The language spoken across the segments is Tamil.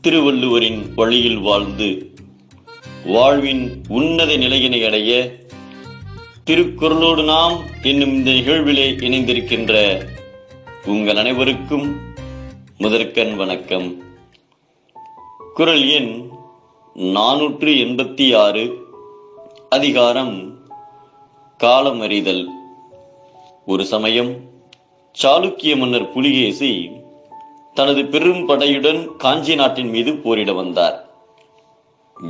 திருவள்ளுவரின் வழியில் வாழ்ந்து வாழ்வின் உன்னத நிலையினை அடைய திருக்குறளோடு நாம் என்னும் இந்த நிகழ்விலே இணைந்திருக்கின்ற உங்கள் அனைவருக்கும் முதற்கண் வணக்கம். குரல் எண் நானூற்று எண்பத்தி ஆறு அதிகாரம் காலமறிதல். ஒரு சமயம் சாளுக்கிய மன்னர் புலிகேசி தனது பெரும் படையுடன் காஞ்சி நாட்டின் மீது போரிட வந்தார்.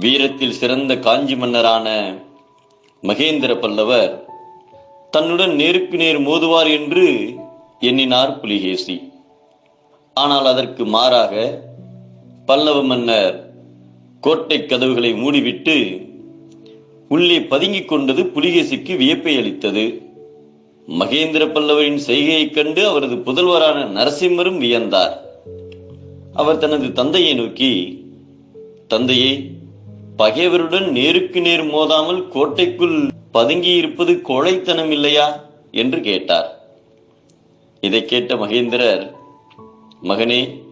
வீரத்தில் சிறந்த காஞ்சி மன்னரான மகேந்திர பல்லவர் தன்னுடன் நேருக்கு நேர் மோதுவார் என்று எண்ணினார் புலிகேசி. ஆனால் அதற்கு மாறாக பல்லவ மன்னர் கோட்டை கதவுகளை மூடிவிட்டு உள்ளே பதுங்கிக் கொண்டது புலிகேசிக்கு வியப்பை அளித்தது. மகேந்திர பல்லவரின் செய்கையைக் கண்டு அவரது புதல்வரான நரசிம்மரும் வியந்தார். அவர் தனது தந்தையை நோக்கி தந்தையே பகைவருடன் நேருக்கு நேர் மோதாமல் கோட்டைக்குள் பதுங்கி இருப்பது கோழைத்தனம் இல்லையா? என்று கேட்டார். இதை கேட்ட மகேந்திரர் மகனே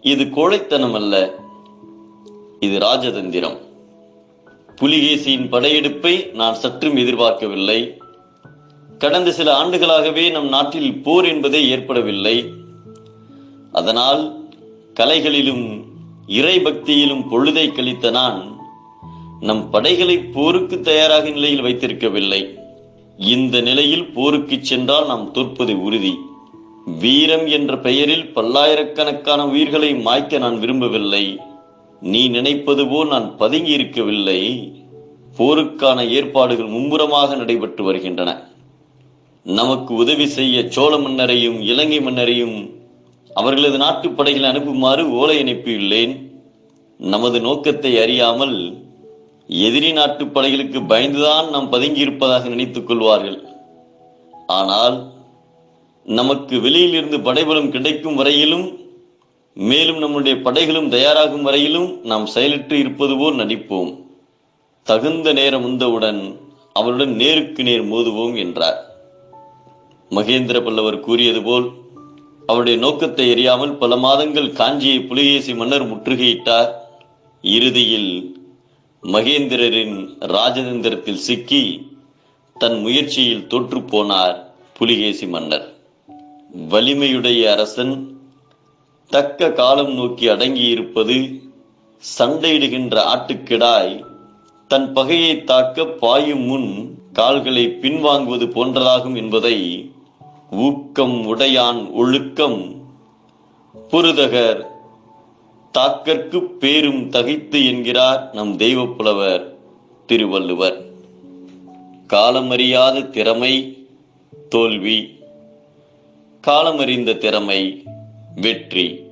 இது கோழைத்தனம் அல்ல. இது ராஜதந்திரம். புலிகேசியின் படையெடுப்பை நான் சற்றும் எதிர்பார்க்கவில்லை. கடந்த சில ஆண்டுகளாகவே நம் நாட்டில் போர் என்பதே ஏற்படவில்லை. அதனால் கலைகளிலும் இறை பக்தியிலும் பொழுதை கழித்த நான் நம் படைகளை போருக்கு தயாராக நிலையில் வைத்திருக்கவில்லை. இந்த நிலையில் போருக்கு சென்றால் நாம் தோற்பது உறுதி. வீரம் என்ற பெயரில் பல்லாயிரக்கணக்கான உயிர்களை மாய்க்க நான் விரும்பவில்லை. நீ நினைப்பது போல் நான் பதுங்கி இருக்கவில்லை. போருக்கான ஏற்பாடுகள் மும்முரமாக நடைபெற்று வருகின்றன. நமக்கு உதவி செய்ய சோழ மன்னரையும் இலங்கை மன்னரையும் அவர்களது நாட்டு படைகள் அனுப்புமாறு ஓலை அனுப்பியுள்ளேன். நமது நோக்கத்தை அறியாமல் எதிரி நாட்டு படைகளுக்கு பயந்துதான் நாம் பதுங்கியிருப்பதாக நினைத்துக் கொள்வார்கள். ஆனால் நமக்கு வெளியிலிருந்து படைபலம் கிடைக்கும் வரையிலும் மேலும் நம்முடைய படைகளும் தயாராகும் வரையிலும் நாம் செயலற்று இருப்பது போல் நடிப்போம். தகுந்த நேரம் வந்தவுடன் அவருடன் நேருக்கு நேர் மோதுவோம் என்றார். மகேந்திர பல்லவர் கூறியது போல் அவருடைய நோக்கத்தை எறியாமல் பல மாதங்கள் காஞ்சியை புலிகேசி மன்னர் முற்றுகையிட்டார். இறுதியில் மகேந்திரரின் ராஜதந்திரத்தில் சிக்கி தன் முயற்சியில் தோற்று போனார் புலிகேசி மன்னர். வலிமையுடைய அரசன் தக்க காலம் நோக்கி அடங்கியிருப்பது சண்டையிடுகின்ற ஆட்டுக்கிடாய் தன் பகையை தாக்க பாயும் முன் கால்களை பின்வாங்குவது போன்றதாகும் என்பதை ஊக்கம் உடையான் ஒழுக்கம். புருதகர் தாக்கற்கு பேரும் தகைத்து என்கிறார் நம் தெய்வப்புலவர் திருவள்ளுவர். காலமறியாத திறமை தோல்வி. காலமறிந்த திறமை வெற்றி.